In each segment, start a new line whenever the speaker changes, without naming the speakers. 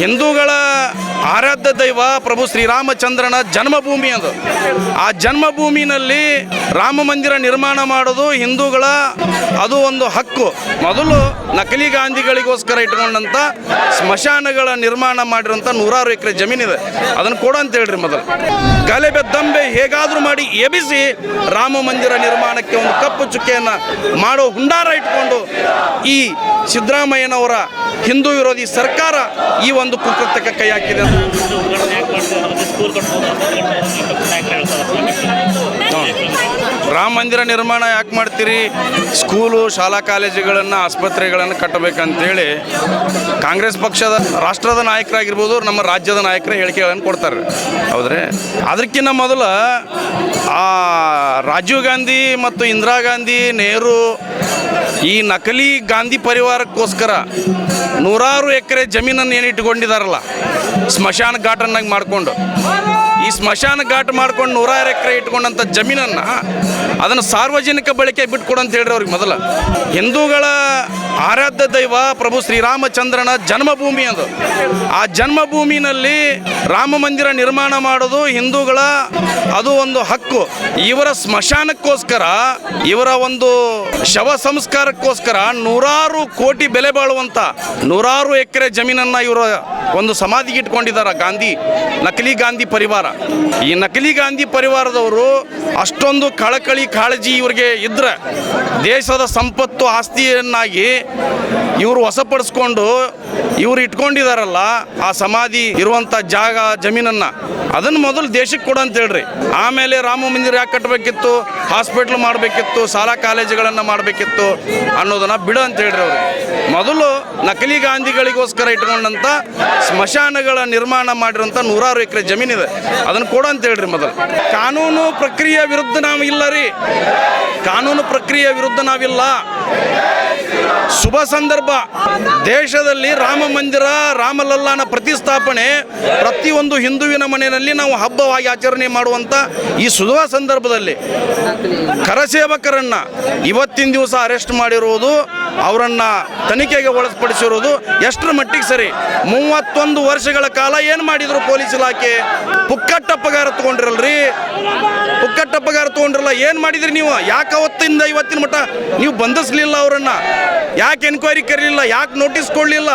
ಹಿಂದೂಗಳ ಆರಾಧ್ಯ ದೈವ ಪ್ರಭು ಶ್ರೀರಾಮಚಂದ್ರನ ಜನ್ಮಭೂಮಿ ಅದು. ಆ ಜನ್ಮಭೂಮಿನಲ್ಲಿ ರಾಮ ಮಂದಿರ ನಿರ್ಮಾಣ ಮಾಡೋದು ಹಿಂದೂಗಳ ಅದು ಒಂದು ಹಕ್ಕು. ಮೊದಲು ನಕಲಿ ಗಾಂಧಿಗಳಿಗೋಸ್ಕರ ಇಟ್ಕೊಂಡಂಥ ಸ್ಮಶಾನಗಳ ನಿರ್ಮಾಣ ಮಾಡಿರೋಂಥ ನೂರಾರು ಎಕರೆ ಜಮೀನಿದೆ. ಅದನ್ನು ಕೊಡು ಅಂತ ಹೇಳ್ರಿ ಮೊದಲು. ಗಲೆಬೆ ದಂಬೆ ಹೇಗಾದರೂ ಮಾಡಿ ಎಬಿಸಿ ರಾಮ ಮಂದಿರ ನಿರ್ಮಾಣಕ್ಕೆ ಒಂದು ಕಪ್ಪು ಚುಕ್ಕೆಯನ್ನು ಮಾಡೋ ಹುಂಡಾರ ಇಟ್ಕೊಂಡು ಈ ಸಿದ್ದರಾಮಯ್ಯನವರ ಹಿಂದೂ ವಿರೋಧಿ ಸರ್ಕಾರ ಈ ಒಂದು ಕುಕೃತ್ಯಕ್ಕೆ ಕೈ ಹಾಕಿದೆ ರಾಮ ಮಂದಿರ ನಿರ್ಮಾಣ ಯಾಕೆ ಮಾಡ್ತೀರಿ? ಸ್ಕೂಲು, ಶಾಲಾ ಕಾಲೇಜುಗಳನ್ನು, ಆಸ್ಪತ್ರೆಗಳನ್ನು ಕಟ್ಟಬೇಕಂತೇಳಿ ಕಾಂಗ್ರೆಸ್ ಪಕ್ಷದ ರಾಷ್ಟ್ರದ ನಾಯಕರಾಗಿರ್ಬೋದು, ನಮ್ಮ ರಾಜ್ಯದ ನಾಯಕರ ಹೇಳಿಕೆಗಳನ್ನು ಕೊಡ್ತಾರೆ. ಹೌದ್ರೆ? ಅದಕ್ಕಿಂತ ಮೊದಲು ರಾಜೀವ್ ಗಾಂಧಿ ಮತ್ತು ಇಂದಿರಾ ಗಾಂಧಿ, ನೆಹರು ಈ ನಕಲಿ ಗಾಂಧಿ ಪರಿವಾರಕ್ಕೋಸ್ಕರ ನೂರಾರು ಎಕರೆ ಜಮೀನನ್ನು ಏನು ಇಟ್ಕೊಂಡಿದಾರಲ್ಲ? ಸ್ಮಶಾನ ಘಾಟನ್ನಾಗಿ ಮಾಡಿಕೊಂಡು. ಈ ಸ್ಮಶಾನ ಘಾಟ್ ಮಾಡ್ಕೊಂಡು ನೂರಾರು ಎಕರೆ ಇಟ್ಕೊಂಡಂಥ ಜಮೀನನ್ನು ಅದನ್ನು ಸಾರ್ವಜನಿಕ ಬಳಕೆ ಬಿಟ್ಕೊಡು ಅಂತ ಹೇಳ್ರಿ ಅವ್ರಿಗೆ ಮೊದಲು. ಹಿಂದೂಗಳ ಆರಾಧ್ಯ ದೈವ ಪ್ರಭು ಶ್ರೀರಾಮಚಂದ್ರನ ಜನ್ಮಭೂಮಿ ಅದು. ಆ ಜನ್ಮಭೂಮಿನಲ್ಲಿ ರಾಮ ಮಂದಿರ ನಿರ್ಮಾಣ ಮಾಡೋದು ಹಿಂದೂಗಳ ಅದು ಒಂದು ಹಕ್ಕು. ಇವರ ಸ್ಮಶಾನಕ್ಕೋಸ್ಕರ, ಇವರ ಒಂದು ಶವ ಸಂಸ್ಕಾರಕ್ಕೋಸ್ಕರ ನೂರಾರು ಕೋಟಿ ಬೆಲೆ ಬಾಳುವಂಥ ನೂರಾರು ಎಕರೆ ಜಮೀನನ್ನು ಇವರು ಒಂದು ಸಮಾಧಿಗೆ ಇಟ್ಕೊಂಡಿದ್ದಾರೆ, ಗಾಂಧಿ, ನಕಲಿ ಗಾಂಧಿ ಪರಿವಾರ. ಈ ನಕಲಿ ಗಾಂಧಿ ಪರಿವಾರದವರು ಅಷ್ಟೊಂದು ಕಳಕಳಿ ಕಾಳಜಿ ಇವರಿಗೆ ಇದ್ರೆ, ದೇಶದ ಸಂಪತ್ತು ಆಸ್ತಿಯನ್ನಾಗಿ ಇವರು ಹೊಸಪಡಿಸ್ಕೊಂಡು ಇವ್ರು ಇಟ್ಕೊಂಡಿದಾರಲ್ಲ, ಆ ಸಮಾಧಿ ಇರುವಂಥ ಜಾಗ, ಜಮೀನನ್ನು. ಅದನ್ನು ಮೊದಲು ದೇಶಕ್ಕೆ ಕೊಡು ಅಂತ ಹೇಳ್ರಿ. ಆಮೇಲೆ ರಾಮ ಮಂದಿರ ಯಾಕೆ ಕಟ್ಟಬೇಕಿತ್ತು ಹಾಸ್ಪಿಟ್ಲ್ ಮಾಡಬೇಕಿತ್ತು, ಶಾಲಾ ಕಾಲೇಜುಗಳನ್ನು ಮಾಡಬೇಕಿತ್ತು ಅನ್ನೋದನ್ನು ಬಿಡು ಅಂತ ಹೇಳ್ರಿ ಅವರು. ಮೊದಲು ನಕಲಿ ಗಾಂಧಿಗಳಿಗೋಸ್ಕರ ಇಟ್ಕೊಂಡಂಥ ಸ್ಮಶಾನಗಳ ನಿರ್ಮಾಣ ಮಾಡಿರೋಂಥ ನೂರಾರು ಎಕರೆ ಜಮೀನಿದೆ. ಅದನ್ನು ಕೊಡು ಅಂತ ಹೇಳ್ರಿ ಮೊದಲು. ಕಾನೂನು ಪ್ರಕ್ರಿಯೆ ವಿರುದ್ಧ ನಾವು ಇಲ್ಲ ರೀ. ಕಾನೂನು ಪ್ರಕ್ರಿಯೆ ವಿರುದ್ಧ ನಾವಿಲ್ಲ ಶುಭ ಸಂದರ್ಭ. ದೇಶದಲ್ಲಿ ರಾಮ ಮಂದಿರ, ರಾಮಲಲ್ಲಾನ ಪ್ರತಿಷ್ಠಾಪನೆ ಪ್ರತಿಯೊಂದು ಹಿಂದುವಿನ ಮನೆಯಲ್ಲಿ ನಾವು ಹಬ್ಬವಾಗಿ ಆಚರಣೆ ಮಾಡುವಂಥ ಈ ಶುಭ ಸಂದರ್ಭದಲ್ಲಿ ಕರಸೇವಕರನ್ನ ಇವತ್ತಿನ ದಿವಸ ಅರೆಸ್ಟ್ ಮಾಡಿರುವುದು ಅವರನ್ನ ತನಿಖೆಗೆ ಒಳಪಡಿಸಿರುವುದು ಎಷ್ಟರ ಮಟ್ಟಿಗೆ ಸರಿ? ಮೂವತ್ತೊಂದು ವರ್ಷಗಳ ಕಾಲ ಏನು ಮಾಡಿದ್ರು ಪೊಲೀಸ್ ಇಲಾಖೆ? ಪುಕ್ಕಟ್ಟ ಪಗಾರ ತಗೊಂಡಿರಲ್ರಿ? ಪುಕ್ಕಟ್ಟ ಪಗಾರ ತಗೊಂಡಿರಲ್ಲ, ಏನು ಮಾಡಿದ್ರಿ ನೀವು? ಯಾಕೆ ಅವತ್ತಿಂದ ಇವತ್ತಿನ ಮಟ್ಟ ನೀವು ಬಂಧಿಸ್ಲಿಲ್ಲ ಅವರನ್ನ? ಯಾಕೆ ಎನ್ಕ್ವೈರಿ ಕರೀಲಿಲ್ಲ? ಯಾಕೆ ನೋಟಿಸ್ ಕೊಡಲಿಲ್ಲ?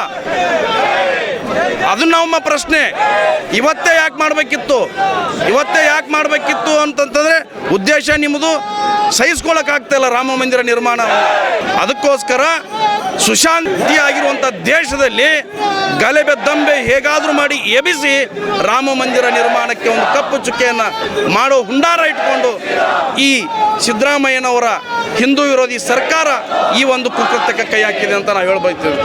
ಅದು ನಮ್ಮ ಪ್ರಶ್ನೆ. ಇವತ್ತೇ ಯಾಕೆ ಮಾಡಬೇಕಿತ್ತು? ಇವತ್ತೇ ಯಾಕೆ ಮಾಡಬೇಕಿತ್ತು ಅಂತಂತಂದರೆ ಉದ್ದೇಶ ನಿಮ್ಮದು ಸಹಿಸ್ಕೊಳಕ್ ಇಲ್ಲ ರಾಮ ಮಂದಿರ ನಿರ್ಮಾಣ. ಅದಕ್ಕೋಸ್ಕರ ಸುಶಾಂತಿ ಆಗಿರುವಂಥ ದೇಶದಲ್ಲಿ ಗಲಭೆ ದಂಬೆ ಹೇಗಾದರೂ ಮಾಡಿ ಎಬಿಸಿ ರಾಮ ಮಂದಿರ ನಿರ್ಮಾಣಕ್ಕೆ ಒಂದು ಕಪ್ಪು ಚುಕ್ಕೆಯನ್ನು ಮಾಡೋ ಹುಂಡಾರ ಇಟ್ಕೊಂಡು ಈ ಸಿದ್ದರಾಮಯ್ಯನವರ ಹಿಂದೂ ವಿರೋಧಿ ಸರ್ಕಾರ ಈ ಒಂದು ಕುಕೃತ್ಯಕ್ಕೆ ಕೈ ಹಾಕಿದೆ ಅಂತ ನಾವು ಹೇಳ್ಬೈತೇವೆ